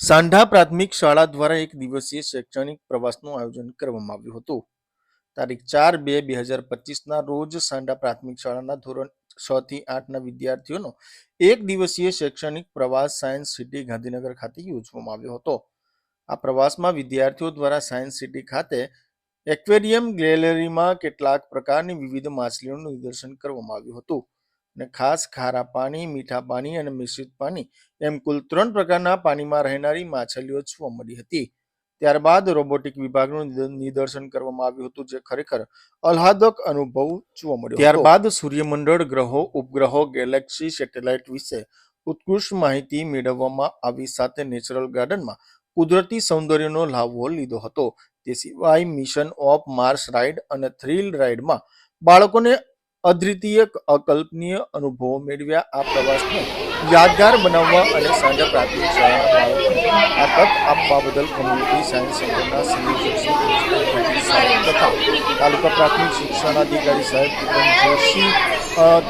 સાંઢા પ્રાથમિક શાળા દ્વારા એક દિવસીય શૈક્ષણિક પ્રવાસનું આયોજન કરવામાં આવ્યું હતું. તારીખ ચાર બે બે હજાર પચીસના રોજ સાંઢા પ્રાથમિક શાળાના ધોરણ છ થી આઠના વિદ્યાર્થીઓનો એક દિવસીય શૈક્ષણિક પ્રવાસ સાયન્સ સિટી ગાંધીનગર ખાતે યોજવામાં આવ્યો હતો. આ પ્રવાસમાં વિદ્યાર્થીઓ દ્વારા સાયન્સ સિટી ખાતે એક્વેરિયમ ગેલેરીમાં કેટલાક પ્રકારની વિવિધ માછલીઓનું નિદર્શન કરવામાં આવ્યું હતું. અને ખાસ ખારા પાણી, મીઠા પાણી અને મિશ્રિત પાણી એમ કુલ ત્રણ પ્રકારના પાણીમાં રહેનારી માછલીઓ જોવા મળી હતી. ત્યારબાદ રોબોટિક વિભાગનું નિદર્શન કરવામાં આવ્યું હતું જે ખરેખર આહ્લાદક અનુભવ જોવા મળ્યો ત્યારબાદ સૂર્યમંડળ ગ્રહો, ઉપગ્રહો, ગેલેક્સી સેટેલાઇટ વિશે ઉત્કૃષ્ટ માહિતી મેળવવામાં આવી સાથે નેચરલ ગાર્ડનમાં કુદરતી સૌંદર્યનો લાભો લીધો હતો. તે સિવાય મિશન ઓફ માર્સ રાઇડ અને થ્રિલ રાઇડમાં બાળકોને અદ્વિતીય, અકલ્પનીય અનુભવો મેળવ્યા આ પ્રવાસને યાદગાર બનાવવા અને સાંજા પ્રાથમિક બાળકોને આ તક આપવા બદલ કોમ્યુનિટી સાયન્સ સેન્ટરના સંયોજક તથા તાલુકા પ્રાથમિક શિક્ષણાધિકારી સાહેબ કિરણ જોશી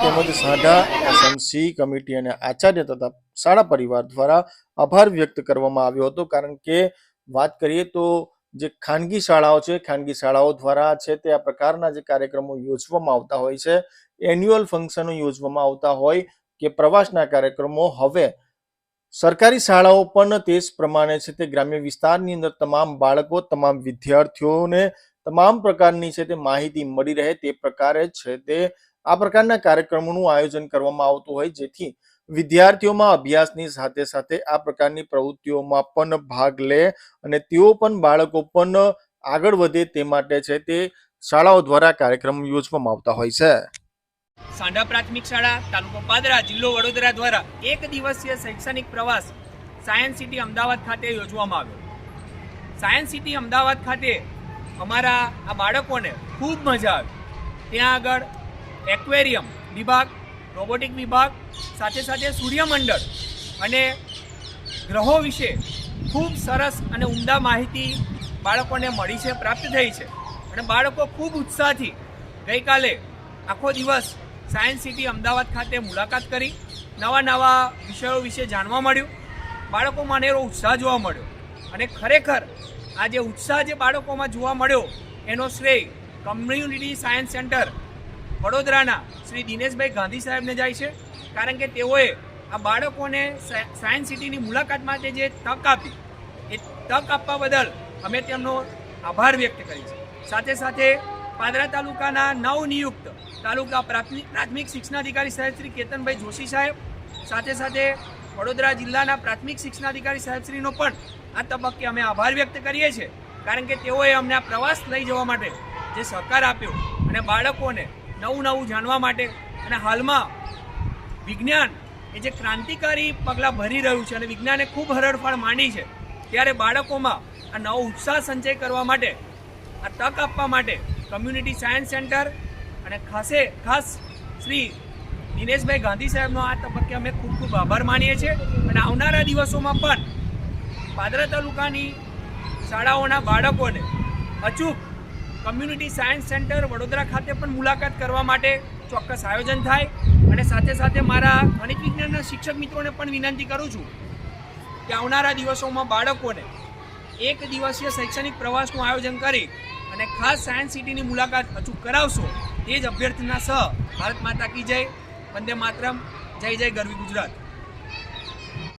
તેમજ સાંઢા એસએમસી કમિટી અને આચાર્ય તથા શાળા પરિવાર દ્વારા આભાર વ્યક્ત કરવામાં આવ્યો હતો. કારણ કે વાત કરીએ તો જે ખાનગી શાળાઓ છે, ખાનગી શાળાઓ દ્વારા છે તે આ પ્રકારના જે કાર્યક્રમો યોજવામાં આવતા હોય છે, એન્યુઅલ ફંક્શનો યોજવામાં આવતા હોય કે પ્રવાસના કાર્યક્રમો, હવે સરકારી શાળાઓ પણ તે જ પ્રમાણે છે તે ગ્રામ્ય વિસ્તારની અંદર તમામ બાળકો, તમામ વિદ્યાર્થીઓને તમામ પ્રકારની છે તે માહિતી મળી રહે તે પ્રકારે છે તે આ પ્રકારના કાર્યક્રમોનું આયોજન કરવામાં આવતું હોય, જેથી વિદ્યાર્થીઓમાં અભ્યાસની સાથે સાથે આ પ્રકારની પ્રવૃત્તિઓમાં પણ ભાગ લે અને તેઓ પણ બાળકો પણ આગળ વધે તે માટે છે તે શાળાઓ દ્વારા કાર્યક્રમ યોજવામાં આવતા હોય છે. સાંઢા પ્રાથમિક શાળા, તાલુકો પાદરા, જિલ્લો વડોદરા દ્વારા એક દિવસીય શૈક્ષણિક પ્રવાસ સાયન્સ સિટી અમદાવાદ ખાતે યોજવામાં આવ્યો. સાયન્સ સિટી અમદાવાદ ખાતે અમારા આ બાળકોને ખૂબ મજા આવી. ત્યાં આગળ એક્વેરિયમ વિભાગ રોબોટિક વિભાગ, સાથે સાથે સૂર્યમંડળ અને ગ્રહો વિશે ખૂબ સરસ અને ઉમદા માહિતી બાળકોને મળી છે, પ્રાપ્ત થઈ છે. અને બાળકો ખૂબ ઉત્સાહથી ગઈકાલે આખો દિવસ સાયન્સ સિટી અમદાવાદ ખાતે મુલાકાત કરી. નવા નવા વિષયો વિશે જાણવા મળ્યું. બાળકોમાં એનો ઉત્સાહ જોવા મળ્યો. અને ખરેખર આ જે ઉત્સાહ જે બાળકોમાં જોવા મળ્યો, એનો શ્રેય કમ્યુનિટી સાયન્સ સેન્ટર વડોદરાના શ્રી દિનેશભાઈ ગાંધી સાહેબને જાય છે. કારણ કે તેઓએ આ બાળકોને સાયન્સ સિટીની મુલાકાત માટે જે તક આપી, એ તક આપવા બદલ અમે તેમનો આભાર વ્યક્ત કરી છે સાથે સાથે પાદરા તાલુકાના નવનિયુક્ત તાલુકા પ્રાથમિક પ્રાથમિક શિક્ષણાધિકારી સાહેબ શ્રી કેતનભાઈ જોશી સાહેબ, સાથે સાથે વડોદરા જિલ્લાના પ્રાથમિક શિક્ષણાધિકારી સાહેબશ્રીનો પણ આ તબક્કે અમે આભાર વ્યક્ત કરીએ છીએ. કારણ કે તેઓએ અમને આ પ્રવાસ લઈ જવા માટે જે સહકાર આપ્યો અને બાળકોને નવું નવું જાણવા માટે અને હાલમાં વિજ્ઞાન એ જે ક્રાંતિકારી પગલાં ભરી રહ્યું છે અને વિજ્ઞાને ખૂબ હરડફાળ માંડી છે, ત્યારે બાળકોમાં આ નવો ઉત્સાહ સંચય કરવા માટે, આ તક આપવા માટે કમ્યુનિટી સાયન્સ સેન્ટર અને ખાસે ખાસ શ્રી દિનેશભાઈ ગાંધી સાહેબનો આ તબક્કે અમે ખૂબ ખૂબ આભાર માનીએ છીએ અને આવનારા દિવસોમાં પણ પાદરા તાલુકાની શાળાઓના બાળકોને અચૂક કમ્યુનિટી સાયન્સ સેન્ટર વડોદરા ખાતે પણ મુલાકાત કરવા માટે ચોક્કસ આયોજન થાય અને સાથે સાથે મારા ગણિત વિજ્ઞાનના શિક્ષક મિત્રોને પણ વિનંતી કરું છું કે આવનારા દિવસોમાં બાળકોને એક દિવસીય શૈક્ષણિક પ્રવાસનું આયોજન કરી અને ખાસ સાયન્સ સિટીની મુલાકાત અચૂક કરાવશો તે જ અભ્યર્થના સહ ભારત માતા કી જય. વંદે માતરમ. જય જય ગરવી ગુજરાત.